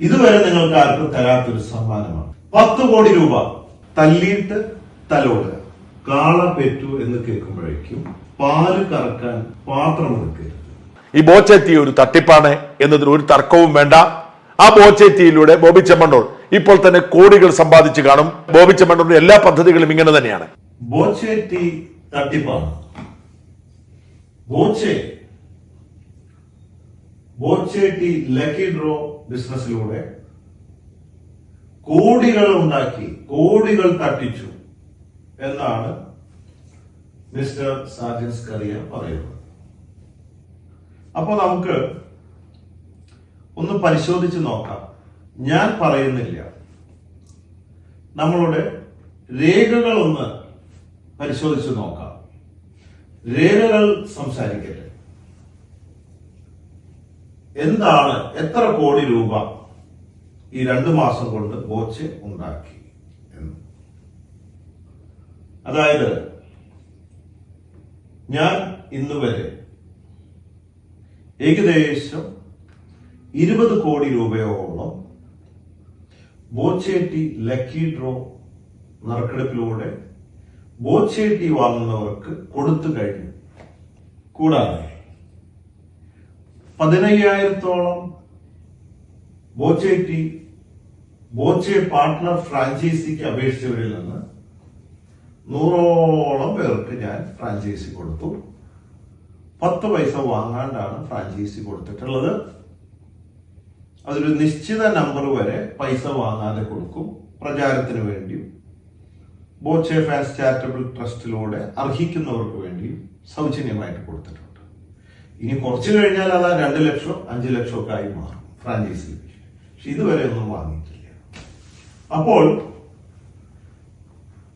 ഇതുവരെ നിങ്ങൾക്ക് ആർക്കും തരാത്തൊരു സമ്മാനമാണ്. പത്ത് കോടി രൂപ തല്ലിയിട്ട് തലോട്. കാള പെറ്റു എന്ന് കേൾക്കുമ്പോഴേക്കും പാൽ കറക്കാൻ പാത്രം എടുക്കരുത്. ഈ ബോച്ചെത്തി ഒരു തട്ടിപ്പാണ് എന്നതിന് ഒരു തർക്കവും വേണ്ട. ആ ബോച്ചെത്തിയിലൂടെ ബോബി ചെമ്മണ്ണൂർ ഇപ്പോൾ തന്നെ കോടികൾ സമ്പാദിച്ചു കാണും. ബോബി ചെമ്മണ്ണൂരിന്റെ എല്ലാ പദ്ധതികളും ഇങ്ങനെ തന്നെയാണ്. ബോച്ചെത്തി തട്ടിപ്പാണ്. ബോച്ചെ ബോച്ചേറ്റി ലക്കി ഡ്രോ ബിസിനസ്സിലൂടെ കോടികൾ ഉണ്ടാക്കി കോടികൾ തട്ടിച്ചു എന്നാണ് മിസ്റ്റർ സാജൻസ് കറിയ പറയുന്നത്. അപ്പോൾ നമുക്ക് ഒന്ന് പരിശോധിച്ച് നോക്കാം. ഞാൻ പറയുന്നില്ല. നമ്മളുടെ രേഖകൾ ഒന്ന് പരിശോധിച്ച് നോക്കാം. രേഖകൾ സംസാരിക്കട്ടെ. എന്താണ് എത്ര കോടി രൂപ ഈ രണ്ടു മാസം കൊണ്ട് കോച്ച് ഉണ്ടാക്കി എന്ന്? അതായത് ഞാൻ ഇന്നുവരെ ഏകദേശം ഇരുപത് കോടി രൂപയോളം ബോച്ചേട്ടി ലക്കി ഡ്രോ നറുക്കെടുപ്പിലൂടെ ബോച്ചേട്ടി വാങ്ങുന്നവർക്ക് കൊടുത്തു കഴിഞ്ഞു. കൂടാതെ പതിനയ്യായിരത്തോളം ബോച്ചെ ടി ബോച്ചെ പാർട്ട്ണർ ഫ്രാഞ്ചൈസിക്ക് അപേക്ഷിച്ചവരിൽ നിന്ന് നൂറോളം പേർക്ക് ഞാൻ ഫ്രാഞ്ചൈസി കൊടുത്തു. പത്ത് പൈസ വാങ്ങാണ്ടാണ് ഫ്രാഞ്ചൈസി കൊടുത്തിട്ടുള്ളത്. അതൊരു നിശ്ചിത നമ്പർ വരെ പൈസ വാങ്ങാതെ കൊടുക്കും. പ്രചാരത്തിന് വേണ്ടിയും ബോച്ചെ ഫാൻസ് ചാരിറ്റബിൾ ട്രസ്റ്റിലൂടെ അർഹിക്കുന്നവർക്ക് വേണ്ടിയും സൗജന്യമായിട്ട് കൊടുത്തിട്ടുണ്ട്. ഇനി കുറച്ച് കഴിഞ്ഞാൽ അത് രണ്ട് ലക്ഷം അഞ്ച് ലക്ഷം ഒക്കെ ആയി മാറും ഫ്രാഞ്ചൈസി പക്ഷെ ഇതുവരെ ഒന്നും വാങ്ങിയിട്ടില്ല. അപ്പോൾ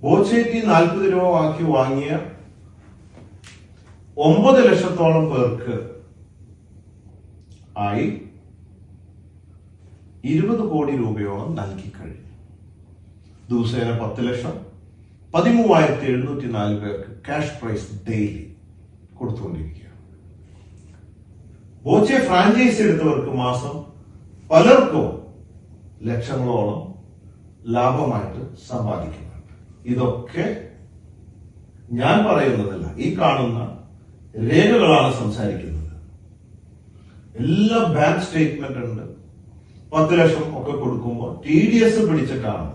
ബോച്ചേറ്റി നാൽപ്പത് രൂപ ആക്കി വാങ്ങിയ ഒമ്പത് ലക്ഷത്തോളം പേർക്ക് ആയി ഇരുപത് കോടി രൂപയോളം നൽകി കഴിഞ്ഞു. ദിവസേന പത്ത് ലക്ഷം പതിമൂവായിരത്തി എഴുന്നൂറ്റി നാല് പേർക്ക് ക്യാഷ് പ്രൈസ് ഡെയിലി കൊടുത്തുകൊണ്ടിരിക്കുകയാണ്. ബോച്ചെ ഫ്രാഞ്ചൈസി എടുത്തവർക്ക് മാസം പലർക്കും ലക്ഷങ്ങളോളം ലാഭമായിട്ട് സമ്പാദിക്കുന്നുണ്ട്. ഇതൊക്കെ ഞാൻ പറയുന്നതല്ല ഈ കാണുന്ന രേഖകളാണ് സംസാരിക്കുന്നത്. എല്ലാ ബാങ്ക് സ്റ്റേറ്റ്മെന്റ് ഉണ്ട്. പത്ത് ലക്ഷം ഒക്കെ കൊടുക്കുമ്പോൾ ടി ഡി എസ് പിടിച്ചിട്ടാണ്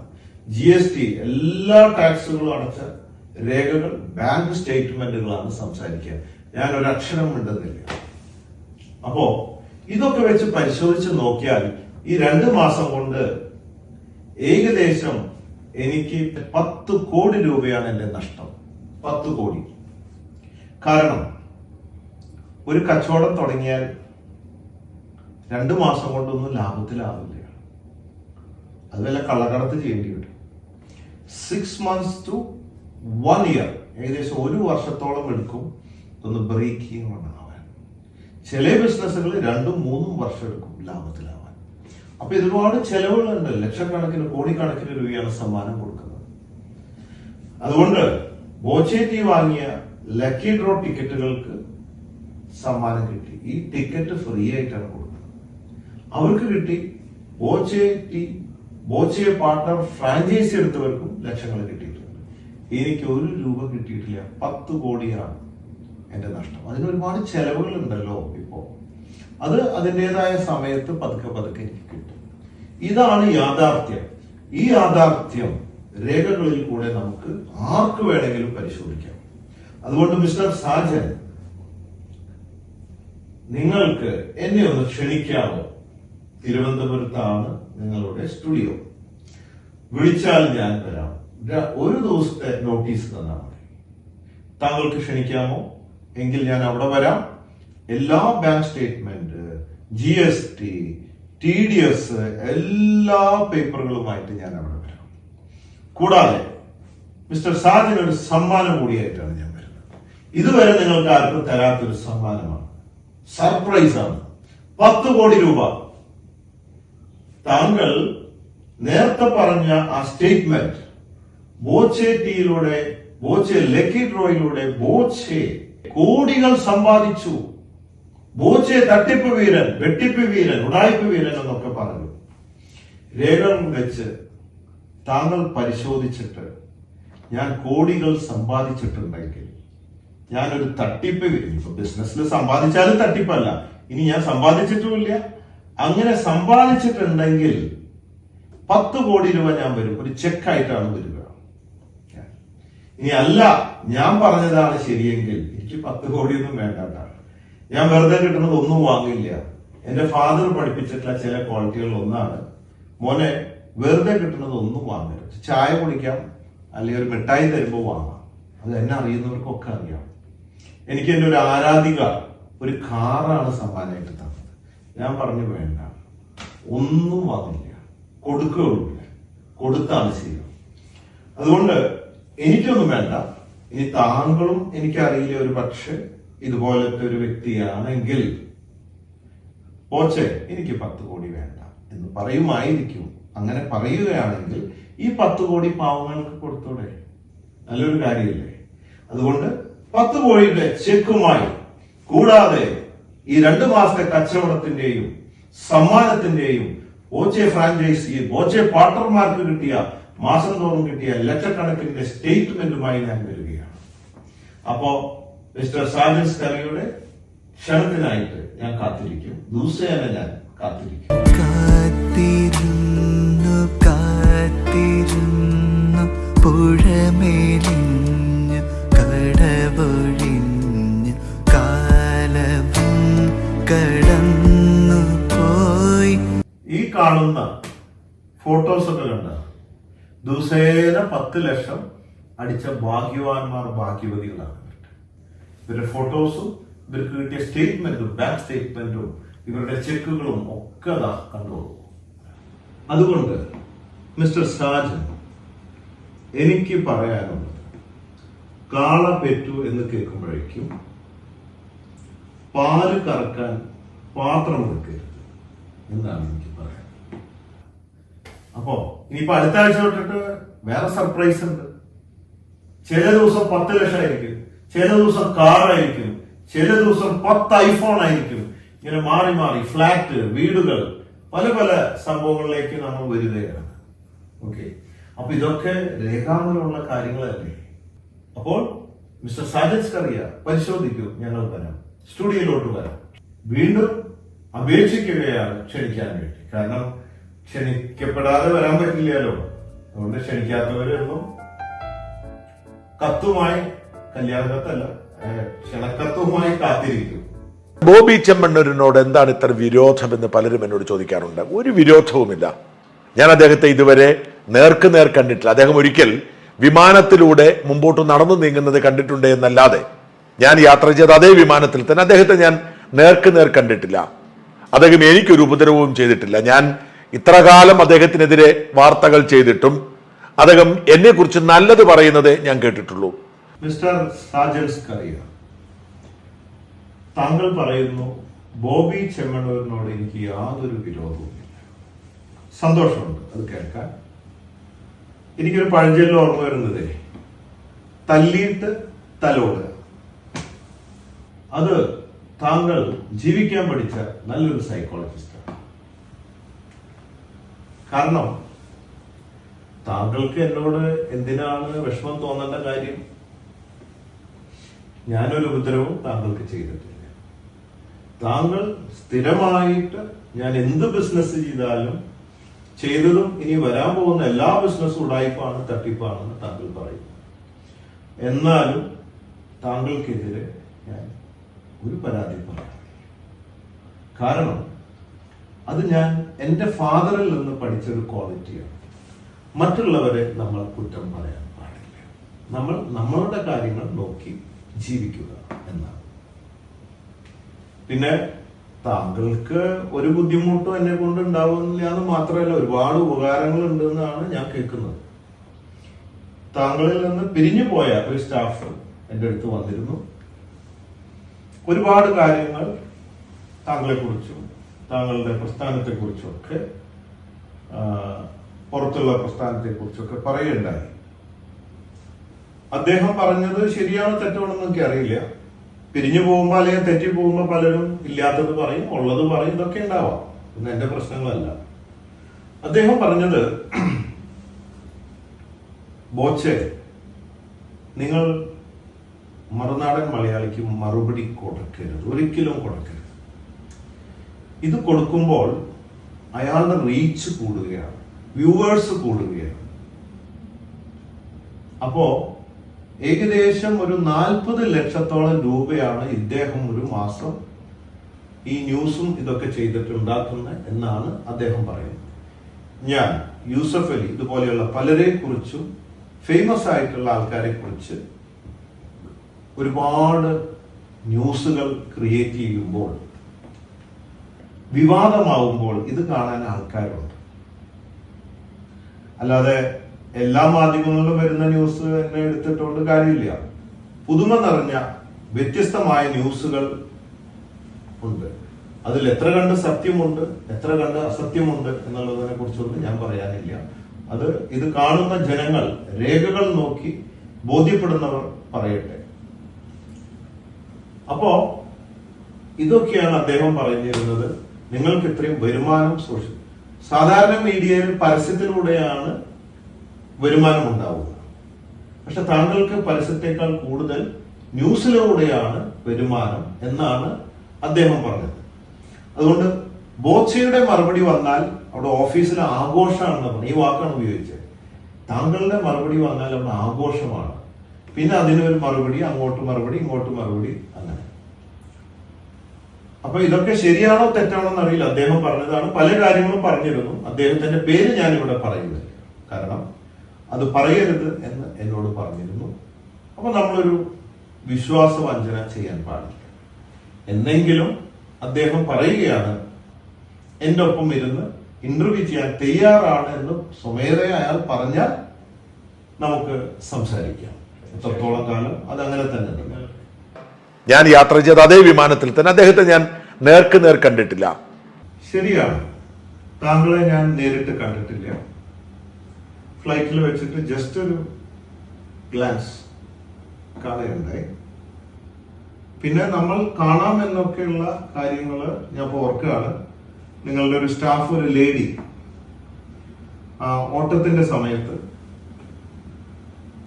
ജി എസ് ടി എല്ലാ ടാക്സുകളും അടച്ച രേഖകൾ ബാങ്ക് സ്റ്റേറ്റ്മെന്റുകളാണ് സംസാരിക്കുക. ഞാൻ ഒരു അക്ഷരം മിണ്ടുന്നില്ല. അപ്പോ ഇതൊക്കെ വെച്ച് പരിശോധിച്ച് നോക്കിയാൽ ഈ രണ്ട് മാസം കൊണ്ട് ഏകദേശം എനിക്ക് പത്ത് കോടി രൂപയാണ് എന്റെ നഷ്ടം. പത്ത് കോടി. കാരണം ഒരു കച്ചവടം തുടങ്ങിയാൽ രണ്ട് മാസം കൊണ്ടൊന്നും ലാഭത്തിലാവില്ല. അത് വല്ല കള്ളക്കടത്ത് ചെയ്യേണ്ടി വരും. Six months to one year ഏകദേശം ഒരു വർഷത്തോളം എടുക്കും. ഒന്ന് ബ്രേക്ക് ആവാൻ ചില ബിസിനസ്സുകൾ രണ്ടും മൂന്നും വർഷം എടുക്കും ലാഭത്തിലാവാൻ. അപ്പൊ ഒരുപാട് ചെലവുകളുണ്ട്. ലക്ഷക്കണക്കിന് കോടിക്കണക്കിന് രൂപയാണ് സമ്മാനം കൊടുക്കുന്നത്. അതുകൊണ്ട് ബോച്ചേറ്റി വാങ്ങിയ ലക്കി ഡ്രോ ടിക്കറ്റുകൾക്ക് സമ്മാനം കിട്ടി. ഈ ടിക്കറ്റ് ഫ്രീ ആയിട്ടാണ് കൊടുക്കുന്നത്. അവർക്ക് കിട്ടി ബോച്ചേറ്റി ബോച്ചെ പാർട്ണർ ഫ്രാഞ്ചൈസി എടുത്തവർക്കും ലക്ഷങ്ങൾ കിട്ടിയിട്ടുണ്ട്. എനിക്ക് ഒരു രൂപ കിട്ടിയിട്ടില്ല. പത്ത് കോടിയാണ്. എന്റെ നഷ്ടം. അതിന് ഒരുപാട് ചെലവുകൾ ഉണ്ടല്ലോ ഇപ്പോ. അത് അതിന്റെതായ സമയത്ത് പതുക്കെ പതുക്കെ എനിക്ക് കിട്ടും. ഇതാണ് യാഥാർത്ഥ്യം. ഈ യാഥാർത്ഥ്യം രേഖകളിൽ കൂടെ നമുക്ക് ആർക്ക് വേണമെങ്കിലും പരിശോധിക്കാം. അതുകൊണ്ട് മിസ്റ്റർ സാജൻ നിങ്ങൾക്ക് എന്നെ ഒന്ന് ക്ഷണിക്കാമോ? തിരുവനന്തപുരത്താണ് നിങ്ങളുടെ സ്റ്റുഡിയോ. വിളിച്ചാൽ ഞാൻ വരാം. ഒരു ദിവസത്തെ നോട്ടീസ് തന്നാൽ മതി. താങ്കൾക്ക് ക്ഷണിക്കാമോ? എങ്കിൽ ഞാൻ അവിടെ വരാം. എല്ലാ bank statement G S T T D S എല്ലാ പേപ്പറുകളുമായിട്ട് ഞാൻ അവിടെ വരാം. കൂടാതെ മിസ്റ്റർ സാജിന് ഒരു സമ്മാനം കൂടിയായിട്ടാണ് ഞാൻ വരുന്നത്. ഇതുവരെ നിങ്ങൾക്ക് ആർക്കും തരാത്തൊരു സമ്മാനമാണ്. സർപ്രൈസ് ആണ്. പത്ത് കോടി രൂപ. താങ്കൾ നേരത്തെ പറഞ്ഞ ആ സ്റ്റേറ്റ്മെന്റ് ബോച്ചെ ടീയിലൂടെ ബോച്ചെ ലക്കി ഡ്രോയിലൂടെ ബോച്ചെ കോടികൾ സമ്പാദിച്ചു. ബോച്ചെ തട്ടിപ്പ് വീരൻ വെട്ടിപ്പ് വീരൻ ഉടായ്പ് വീരൻ എന്നൊക്കെ പറഞ്ഞു. രേഖം വെച്ച് താങ്കൾ പരിശോധിച്ചിട്ട് ഞാൻ കോടികൾ സമ്പാദിച്ചിട്ടുണ്ടെങ്കിൽ ഞാനൊരു തട്ടിപ്പ് ഇപ്പൊ ബിസിനസ്സിൽ സമ്പാദിച്ചാലും തട്ടിപ്പല്ല. ഇനി ഞാൻ സമ്പാദിച്ചിട്ടുമില്ല. അങ്ങനെ സമ്പാദിച്ചിട്ടുണ്ടെങ്കിൽ പത്ത് കോടി രൂപ ഞാൻ വരും. ഒരു ചെക്കായിട്ടാണ് വരിക. ഇനി അല്ല ഞാൻ പറഞ്ഞതാണ് ശരിയെങ്കിൽ എനിക്ക് പത്ത് കോടിയൊന്നും വേണ്ട. ഞാൻ വെറുതെ കിട്ടുന്നത് ഒന്നും വാങ്ങില്ല. എന്റെ ഫാദർ പഠിപ്പിച്ചിട്ടുള്ള ചില ക്വാളിറ്റികൾ ഒന്നാണ്. മോനെ വെറുതെ കിട്ടുന്നത് ഒന്നും വാങ്ങരുത്. ചായ കുടിക്കാം അല്ലെങ്കിൽ ഒരു മിഠായി തരുമ്പോൾ വാങ്ങാം. അത് എന്നെ അറിയുന്നവർക്കൊക്കെ അറിയാം. എനിക്ക് എന്റെ ഒരു ആരാധിക ഒരു കാറാണ് സമ്മാനമായിട്ട് തന്നത്. ഞാൻ പറഞ്ഞു വേണ്ട. ഒന്നും വാങ്ങില്ല. കൊടുക്കുകയുള്ളൂ കൊടുത്താണ് ശീലം. അതുകൊണ്ട് എനിക്കൊന്നും വേണ്ട. ഇനി താങ്കളും എനിക്കറിയില്ല ഒരു പക്ഷെ ഇതുപോലത്തെ ഒരു വ്യക്തിയാണെങ്കിൽ. പോച്ചെ എനിക്ക് പത്ത് കോടി വേണ്ട എന്ന് പറയുമായിരിക്കും. അങ്ങനെ പറയുകയാണെങ്കിൽ ഈ പത്ത് കോടി പാവങ്ങൾക്ക് കൊടുത്തൂടെ? നല്ലൊരു കാര്യമില്ലേ? അതുകൊണ്ട് പത്ത് കോടിയുടെ ചെക്കുമായി കൂടാതെ ഈ രണ്ട് മാസത്തെ കച്ചവടത്തിന്റെയും സമ്മാനത്തിന്റെയും ബോച്ചെ ഫ്രാഞ്ചൈസി ബോച്ചെ പാർട്ണർമാർക്ക് കിട്ടിയ മാസം തോറും കിട്ടിയ ലക്ഷക്കണക്കിന്റെ സ്റ്റേറ്റ്മെന്റുമായി ഞാൻ വരികയാണ് അപ്പോ മിസ്റ്റർ സാജൻ സ്കറിയുടെ ക്ഷണത്തിനായിട്ട് ഞാൻ കാത്തിരിക്കും. ദൂസേന ഞാൻ കാത്തിരിക്കും. കാത്തിരുന്നു കാത്തിരുന്നു പുഴമേലിഞ്ഞു കടവൊഴിഞ്ഞു കാലവും കടന്നു പോയി ഈ കാണുന്ന ഫോട്ടോസ് ഒക്കെ കണ്ട ദിവസേന പത്ത് ലക്ഷം അടിച്ച ഭാഗ്യവാന്മാർ ഭാഗ്യവതികളാണ്. ഇവരുടെ ഫോട്ടോസും ഇവർക്ക് കിട്ടിയ സ്റ്റേറ്റ്മെന്റും ബാങ്ക് സ്റ്റേറ്റ്മെന്റും ഇവരുടെ ചെക്കുകളും ഒക്കെ അതാ കണ്ടോളൂ. അതുകൊണ്ട് മിസ്റ്റർ സാജൻ എനിക്ക് പറയാനുള്ളത് കാള പെറ്റു എന്ന് കേൾക്കുമ്പോഴേക്കും പാൽ കറക്കാൻ പാത്രം എടുക്കരുത് എന്നാണ് എനിക്ക് പറയാൻ അപ്പോ ഇനിയിപ്പോ അടുത്ത ആഴ്ച തൊട്ടിട്ട് വേറെ സർപ്രൈസ് ഉണ്ട്. ചില ദിവസം പത്ത് ലക്ഷം ആയിരിക്കും ചില ദിവസം കാറായിരിക്കും. ചില ദിവസം പത്ത് ഐഫോൺ ആയിരിക്കും ഇങ്ങനെ മാറി മാറി ഫ്ലാറ്റ് വീടുകൾ പല പല സംഭവങ്ങളിലേക്ക് നമ്മൾ വരികയാണ്. ഓക്കെ അപ്പൊ ഇതൊക്കെ രേഖാമൂലമുള്ള കാര്യങ്ങളല്ലേ? അപ്പോൾ മിസ്റ്റർ സാജൻസ് കറിയ പരിശോധിക്കൂ ഞങ്ങൾ വരാം. സ്റ്റുഡിയോയിലോട്ട് വരാം. വീണ്ടും അപേക്ഷിക്കുകയാണ് ക്ഷണിക്കാൻ വേണ്ടി. കാരണം ക്ഷണിക്കപ്പെടാതെ വരാൻ പറ്റില്ലല്ലോ. അതുകൊണ്ട് ക്ഷണിക്കാത്തവരൊന്നും കത്തുമായി കല്യാണത്തല്ല ക്ഷണക്കത്തുമായി കാത്തിരിക്കും. ബോബി ചെമ്മണ്ണൂരിനോട് എന്താണ് ഇത്ര വിരോധമെന്ന് പലരും എന്നോട് ചോദിക്കാറുണ്ട്. ഒരു വിരോധവുമില്ല. ഞാൻ അദ്ദേഹത്തെ ഇതുവരെ നേർക്ക് നേർ കണ്ടിട്ടില്ല. അദ്ദേഹം ഒരിക്കൽ വിമാനത്തിലൂടെ മുമ്പോട്ട് നടന്നു നീങ്ങുന്നത് കണ്ടിട്ടുണ്ട് എന്നല്ലാതെ ഞാൻ യാത്ര ചെയ്ത അതേ വിമാനത്തിൽ തന്നെ അദ്ദേഹത്തെ ഞാൻ നേർക്ക് നേർ കണ്ടിട്ടില്ല. അദ്ദേഹം എനിക്കൊരു ഉപദ്രവവും ചെയ്തിട്ടില്ല. ഞാൻ ഇത്രകാലം അദ്ദേഹത്തിനെതിരെ വാർത്തകൾ ചെയ്തിട്ടും അദ്ദേഹം എന്നെ കുറിച്ച് നല്ലത് പറയുന്നത് ഞാൻ കേട്ടിട്ടുള്ളൂ. മിസ്റ്റർ സാജൻസ് കറിയ താങ്കൾ പറയുന്നു ബോബി ചെമ്മണ്ണൂരിനോട് എനിക്ക് യാതൊരു വിരോധവുമില്ല. സന്തോഷമുണ്ട് അത് കേൾക്കാൻ. എനിക്കൊരു പഴഞ്ചൊല്ല ഓർമ്മ വരുന്നത് തല്ലിയിട്ട് തലോടുക അത് താങ്കൾ ജീവിക്കാൻ പഠിച്ച നല്ലൊരു സൈക്കോളജിസ്റ്റാണ് കാരണം താങ്കൾക്ക് എന്നോട് എന്തിനാണ് വിഷമം തോന്നേണ്ട കാര്യം? ഞാനൊരു ഉപദ്രവവും താങ്കൾക്ക് ചെയ്തിട്ടില്ല. താങ്കൾ സ്ഥിരമായിട്ട് ഞാൻ എന്ത് ബിസിനസ് ചെയ്താലും ചെയ്തതും ഇനി വരാൻ പോകുന്ന എല്ലാ ബിസിനസ്സും ഉടായ്പാണ് തട്ടിപ്പാണെന്ന് താങ്കൾ പറയും. എന്നാലും താങ്കൾക്കെതിരെ ഞാൻ ഒരു പരാതി പറയാം കാരണം അത് ഞാൻ എന്റെ ഫാദറിൽ നിന്ന് പഠിച്ചൊരു ക്വാളിറ്റിയാണ് മറ്റുള്ളവരെ നമ്മൾ കുറ്റം പറയാൻ പാടില്ല. നമ്മൾ നമ്മളുടെ കാര്യങ്ങൾ നോക്കി ജീവിക്കുക എന്നാണ്. പിന്നെ താങ്കൾക്ക് ഒരു ബുദ്ധിമുട്ടും എന്നെ കൊണ്ട് ഉണ്ടാവുന്നില്ല എന്ന് മാത്രമല്ല ഒരുപാട് ഉപകാരങ്ങൾ ഉണ്ടെന്നാണ് ഞാൻ കേൾക്കുന്നത്. താങ്കളിൽ നിന്ന് പിരിഞ്ഞു പോയ ഒരു സ്റ്റാഫ് എന്റെ അടുത്ത് വന്നിരുന്നു. ഒരുപാട് കാര്യങ്ങൾ താങ്കളെ കുറിച്ചും താങ്കളുടെ പ്രസ്ഥാനത്തെ കുറിച്ചുമൊക്കെ പുറത്തുള്ള പ്രസ്ഥാനത്തെ കുറിച്ചൊക്കെ പറയുകയുണ്ടായി. അദ്ദേഹം പറഞ്ഞത് ശരിയാണോ തെറ്റാണെന്ന് എനിക്ക് അറിയില്ല. പിരിഞ്ഞു പോകുമ്പോൾ അല്ലെങ്കിൽ തെറ്റി പോകുമ്പോൾ പലരും ഇല്ലാത്തത് പറയും ഉള്ളത് പറയും ഇതൊക്കെ ഉണ്ടാവാം. ഇന്ന് എന്റെ പ്രശ്നങ്ങളല്ല. അദ്ദേഹം പറഞ്ഞത് ബോച്ചെ നിങ്ങൾ മറുനാടൻ മലയാളിക്ക് മറുപടി കൊടുക്കരുത്. ഒരിക്കലും കൊടുക്കരുത്. ഇത് കൊടുക്കുമ്പോൾ അയാളുടെ റീച്ച് കൂടുകയാണ്. വ്യൂവേഴ്സ് കൂടുകയാണ്. അപ്പോ ഏകദേശം ഒരു നാൽപ്പത് ലക്ഷത്തോളം രൂപയാണ് ഇദ്ദേഹം ഒരു മാസം ഈ ന്യൂസും ഇതൊക്കെ ചെയ്തിട്ടുണ്ടാക്കുന്നത് എന്നാണ് അദ്ദേഹം പറയുന്നത്. ഞാൻ യൂസഫ് അലി ഇതുപോലെയുള്ള പലരെ കുറിച്ചും ഫേമസ് ആയിട്ടുള്ള ആൾക്കാരെ കുറിച്ച് ഒരുപാട് ന്യൂസുകൾ ക്രിയേറ്റ് ചെയ്യുമ്പോൾ വിവാദമാവുമ്പോൾ ഇത് കാണാൻ ആൾക്കാരുണ്ട്. അല്ലാതെ എല്ലാ മാധ്യമങ്ങളിലും വരുന്ന ന്യൂസ് എന്നെ എടുത്തിട്ടുകൊണ്ട് കാര്യമില്ല. പുതുമ നിറഞ്ഞ വ്യത്യസ്തമായ ന്യൂസുകൾ ഉണ്ട്. അതിൽ എത്ര കണ്ട് സത്യമുണ്ട് എത്ര കണ്ട് അസത്യമുണ്ട് എന്നുള്ളതിനെ കുറിച്ചൊന്നും ഞാൻ പറയാനില്ല. അത് ഇത് കാണുന്ന ജനങ്ങൾ രേഖകൾ നോക്കി ബോധ്യപ്പെടുന്നവർ പറയട്ടെ. അപ്പോ ഇതൊക്കെയാണ് അദ്ദേഹം പറഞ്ഞിരുന്നത്. നിങ്ങൾക്ക് ഇത്രയും വരുമാനം സൂക്ഷിച്ചു സാധാരണ മീഡിയയിൽ പരസ്യത്തിലൂടെയാണ് വരുമാനം ഉണ്ടാവുക പക്ഷെ താങ്കൾക്ക് പരസ്യത്തെക്കാൾ കൂടുതൽ ന്യൂസിലൂടെയാണ് വരുമാനം എന്നാണ് അദ്ദേഹം പറഞ്ഞത്. അതുകൊണ്ട് ബോച്ചയുടെ മറുപടി വന്നാൽ അവിടെ ഓഫീസിൽ ആഘോഷമാണെന്ന് പറഞ്ഞു. ഈ വാക്കാണ് ഉപയോഗിച്ചത്. താങ്കളുടെ മറുപടി വന്നാൽ അവിടെ ആഘോഷമാണ്. പിന്നെ അതിനൊരു മറുപടി അങ്ങോട്ട് മറുപടി ഇങ്ങോട്ട് മറുപടി അങ്ങനെ. അപ്പൊ ഇതൊക്കെ ശരിയാണോ തെറ്റാണോ എന്നറിയില്ല. അദ്ദേഹം പറഞ്ഞതാണ് പല കാര്യങ്ങളും പറഞ്ഞിരുന്നു. അദ്ദേഹത്തിന്റെ പേര് ഞാൻ ഇവിടെ പറയുന്നില്ല കാരണം അത് പറയരുത് എന്ന് എന്നോട് പറഞ്ഞിരുന്നു. അപ്പൊ നമ്മളൊരു വിശ്വാസവഞ്ചന ചെയ്യാൻ പാടില്ല. എന്നെങ്കിലും അദ്ദേഹം പറയുകയാണ് എന്റെ ഒപ്പം ഇരുന്ന് ഇന്റർവ്യൂ ചെയ്യാൻ തയ്യാറാണ് എന്ന് സ്വമേധയാ അയാൾ പറഞ്ഞാൽ നമുക്ക് സംസാരിക്കാം. എത്രത്തോളം കാലം? അതങ്ങനെ തന്നെ ഞാൻ യാത്ര ചെയ്ത അതേ വിമാനത്തിൽ തന്നെ അദ്ദേഹത്തെ ഞാൻ നേർക്ക് നേർ കണ്ടിട്ടില്ല. ശരിയാണ്. താങ്കളെ ഞാൻ നേരിട്ട് കണ്ടിട്ടില്ല. ഫ്ലൈറ്റിൽ വെച്ചിട്ട് ജസ്റ്റ് ഒരു ഗ്ലാൻസ് കാണുകയുണ്ടായി. പിന്നെ നമ്മൾ കാണാം എന്നൊക്കെയുള്ള കാര്യങ്ങൾ ഞാൻ ഇപ്പോൾ ഓർക്കുകയാണ്. നിങ്ങളുടെ ഒരു സ്റ്റാഫ് ഒരു ലേഡി ഓട്ടത്തിന്റെ സമയത്ത്.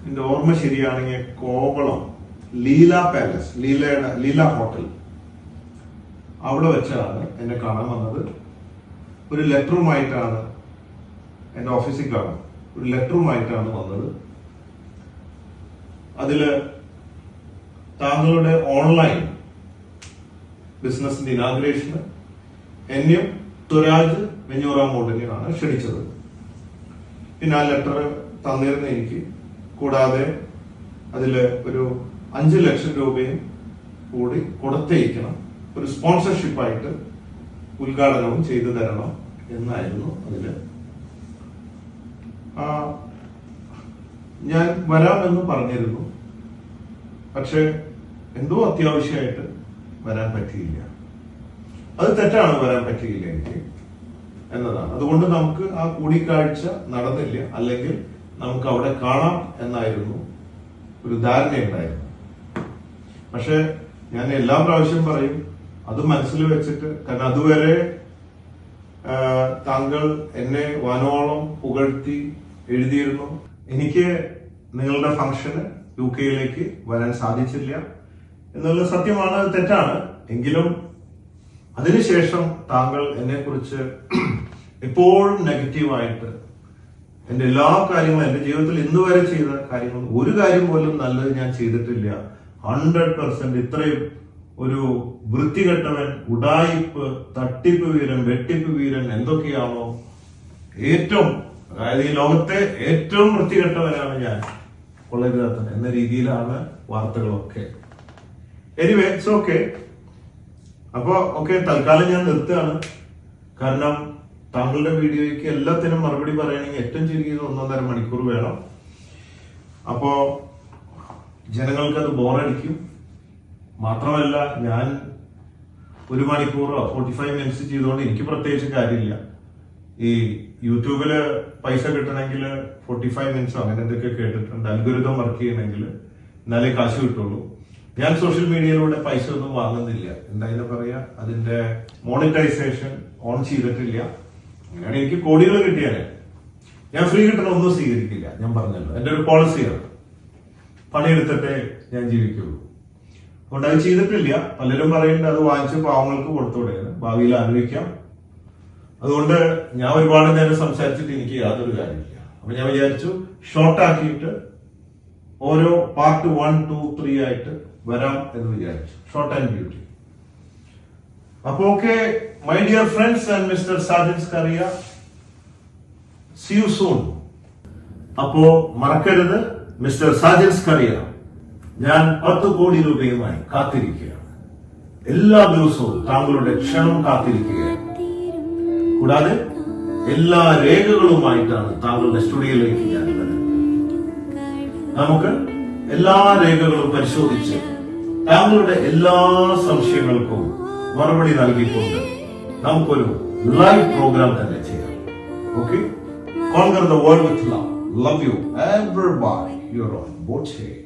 എന്റെ ഓർമ്മ ശരിയാണെങ്കിൽ കോവളം ലീല പാലസ് ലീലയുടെ ലീല ഹോട്ടൽ. അവിടെ വെച്ചാണ് എന്നെ കാണാൻ വന്നത്. ഒരു ലെറ്ററുമായിട്ടാണ് എന്റെ ഓഫീസിൽ കാണും ഒരു ലെറ്ററുമായിട്ടാണ് വന്നത്. അതിൽ താങ്കളുടെ ഓൺലൈൻ ബിസിനസിന്റെ ഇനാഗ്രേഷന് എന്നെയും സ്വരാജ് വെഞ്ഞൂറാമോണ്ടിനെയാണ് ക്ഷണിച്ചത്. പിന്നെ ആ ലെറ്റർ തന്നിരുന്ന എനിക്ക് കൂടാതെ അതിൽ ഒരു അഞ്ച് ലക്ഷം രൂപയും കൂടി കൊടുത്തയക്കണം ഒരു സ്പോൺസർഷിപ്പായിട്ട് ഉദ്ഘാടനവും ചെയ്തു തരണം എന്നായിരുന്നു അതിൽ. ഞാൻ വരാമെന്ന് പറഞ്ഞിരുന്നു. പക്ഷെ എന്തോ അത്യാവശ്യമായിട്ട് വരാൻ പറ്റിയില്ല. അത് തെറ്റാണ് വരാൻ പറ്റിയില്ല എനിക്ക് എന്നതാണ്. അതുകൊണ്ട് നമുക്ക് ആ കൂടിക്കാഴ്ച നടന്നില്ല. അല്ലെങ്കിൽ നമുക്ക് അവിടെ കാണാം എന്നായിരുന്നു ഒരു ധാരണയുണ്ടായിരുന്നു. പക്ഷെ ഞാൻ എല്ലാ പ്രാവശ്യം പറയും അത് മനസ്സിൽ വെച്ചിട്ട് കാരണം അതുവരെ താങ്കൾ എന്നെ വനോളം പുകഴ്ത്തി എഴുതിയിരുന്നു. എനിക്ക് നിങ്ങളുടെ ഫംഗ്ഷന് യു കെയിലേക്ക് വരാൻ സാധിച്ചില്ല എന്നുള്ളത് സത്യമാണ് തെറ്റാണ്. എങ്കിലും അതിനുശേഷം താങ്കൾ എന്നെ കുറിച്ച് എപ്പോഴും നെഗറ്റീവായിട്ട് എന്റെ എല്ലാ കാര്യങ്ങളും എന്റെ ജീവിതത്തിൽ ഇന്നുവരെ ചെയ്ത കാര്യങ്ങളും ഒരു കാര്യം പോലും നല്ലത് ഞാൻ ചെയ്തിട്ടില്ല. ഹൺഡ്രഡ് പെർസെന്റ് ഇത്രയും ഒരു വൃത്തികെട്ടവൻ ഉടായിപ്പ് തട്ടിപ്പ് വീരൻ വെട്ടിപ്പ് വീരൻ എന്തൊക്കെയാണോ ഏറ്റവും അതായത് ഈ ലോകത്തെ ഏറ്റവും വൃത്തികെട്ടവനാണ് ഞാൻ കൊള്ളരുതാത്തൻ എന്ന രീതിയിലാണ് വാർത്തകളൊക്കെ. എനിവേ ഇറ്റ്സ് ഓക്കെ അപ്പൊ ഓക്കെ തൽക്കാലം ഞാൻ നിർത്തുകയാണ്. കാരണം താങ്കളുടെ വീഡിയോയ്ക്ക് എല്ലാത്തിനും മറുപടി പറയണമെങ്കിൽ ഏറ്റവും ചുരുങ്ങിയത് ഒന്നൊന്നര മണിക്കൂർ വേണം. അപ്പോ ജനങ്ങൾക്ക് അത് ബോറടിക്കും. മാത്രമല്ല ഞാൻ ഒരു മണിക്കൂറോ ഫോർട്ടി ഫൈവ് മിനിറ്റ്സ് ചെയ്തുകൊണ്ട് എനിക്ക് പ്രത്യേകിച്ച് കാര്യമില്ല. ഈ യൂട്യൂബിൽ പൈസ കിട്ടണമെങ്കിൽ ഫോർട്ടി ഫൈവ് മിനിറ്റ്സോ അങ്ങനെ എന്തൊക്കെ കേട്ടിട്ടുണ്ട്. അൽഗുരുതം വർക്ക് ചെയ്യണമെങ്കിൽ എന്നാലേ കാശ് കിട്ടുള്ളൂ. ഞാൻ സോഷ്യൽ മീഡിയയിലൂടെ പൈസ ഒന്നും വാങ്ങുന്നില്ല. എന്തായാലും പറയാ? അതിന്റെ മോണിറ്റൈസേഷൻ ഓൺ ചെയ്തിട്ടില്ല. അങ്ങനെയാണ് എനിക്ക് കോടികൾ കിട്ടിയാലേ. ഞാൻ ഫ്രീ കിട്ടണമൊന്നും സ്വീകരിക്കില്ല. ഞാൻ പറഞ്ഞല്ലോ. എന്റെ ഒരു പോളിസിയാണ് പണിയെടുത്തിട്ടേ ഞാൻ ജീവിക്കുള്ളൂ. അതുകൊണ്ട് അത് ചെയ്തിട്ടില്ല. പലരും പറയുന്നുണ്ട് അത് വാങ്ങിച്ച് പാവങ്ങൾക്ക് കൊടുത്തൂടെ. ഭാവിയിൽ ആലോചിക്കാം. അതുകൊണ്ട് ഞാൻ ഒരുപാട് നേരം സംസാരിച്ചിട്ട് എനിക്ക് യാതൊരു കാര്യമില്ല. അപ്പൊ ഞാൻ വിചാരിച്ചു ഷോർട്ട് ആക്കിയിട്ട് ഓരോ പാർട്ട് വൺ ടു ത്രീ ആയിട്ട് വരാം എന്ന് വിചാരിച്ചു. ഷോർട്ട് ആൻഡ് ബ്യൂട്ടി അപ്പൊ okay my dear friends and mister Sajins Kariya see you soon അപ്പോ മറക്കരുത്. മിസ്റ്റർ സാജൻസ് കറിയ ഞാൻ പത്ത് കോടി രൂപയുമായി കാത്തിരിക്കുകയാണ്. എല്ലാ ദിവസവും താങ്കളുടെ ക്ഷണം കാത്തിരിക്കുകയാണ്. കൂടാതെ എല്ലാ രേഖകളുമായിട്ടാണ് താങ്കളുടെ സ്റ്റുഡിയോയിലേക്ക് ഞാൻ വരുന്നത് നമുക്ക് എല്ലാ രേഖകളും പരിശോധിച്ച് താങ്കളുടെ എല്ലാ സംശയങ്ങൾക്കും മറുപടി നൽകിക്കൊണ്ട് നമുക്കൊരു ലൈവ് പ്രോഗ്രാം തന്നെ ചെയ്യാം. Okay conquer the world with love love you everybody your own boat here.